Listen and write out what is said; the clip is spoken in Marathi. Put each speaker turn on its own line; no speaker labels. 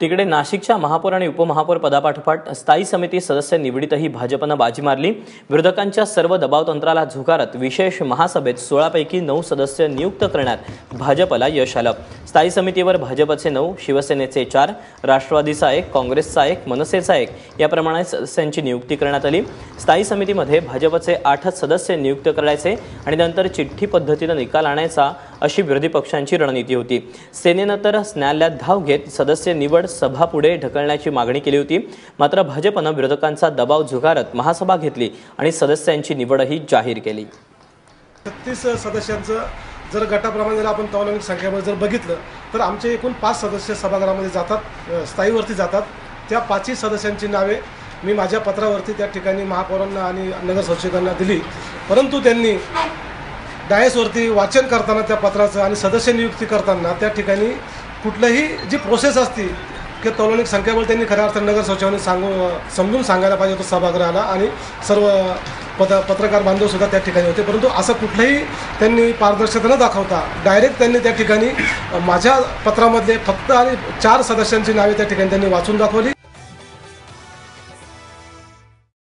तिकडे नाशिकच्या महापौर आणि उपमहापौर पदापाठोपाठ स्थायी समिती सदस्य निवडीतही भाजपनं बाजी मारली. विरोधकांच्या सर्व दबावतंत्राला झुगारत विशेष महासभेत सोळापैकी नऊ सदस्य नियुक्त करण्यात भाजपला यश आलं. स्थायी समितीवर भाजपचे नऊ शिवसेनेचे चार राष्ट्रवादीचा एक काँग्रेसचा एक मनसेचा एक याप्रमाणे सदस्यांची नियुक्ती करण्यात आली. स्थायी समितीमध्ये भाजपचे आठच सदस्य नियुक्त करायचे आणि नंतर चिठ्ठी पद्धतीनं निकाल आणायचा अशी विरोधी पक्षांची रणनीती होती. सेनेनं तर न्यायालयात धाव घेत सदस्य निवड सभा पुढे ढकलण्याची मागणी केली होती. मात्र भाजपनं विरोधकांचा दबाव झुगारत महासभा घेतली आणि सदस्यांची निवडही जाहीर केली.
छत्तीस सदस्यांचं जर गटाप्रमाणे जर आपण तौलनिक संख्येमध्ये जर बघितलं तर आमचे एकूण पाच सदस्य सभागृहामध्ये जातात स्थायीवरती जातात. त्या पाचही सदस्यांची नावे मी माझ्या पत्रावरती त्या ठिकाणी महापौरांना आणि नगरसंक्षकांना दिली. परंतु त्यांनी डायसवरती वाचन करताना त्या पत्राचं आणि सदस्य नियुक्ती करताना त्या ठिकाणी कुठलंही जी प्रोसेस असती की तौलनिक संख्याबळ त्यांनी खऱ्या अर्थाने नगर सचिवांनी सांगू समजून सांगायला पाहिजे होतं सभागृहाला आणि सर्व पद पत्रकार बांधवसुद्धा त्या ठिकाणी होते. परंतु असं कुठलंही त्यांनी पारदर्शकता न दाखवता डायरेक्ट त्यांनी त्या ठिकाणी माझ्या पत्रामधले फक्त आणि चार सदस्यांची नावे त्या ठिकाणी त्यांनी वाचून दाखवली.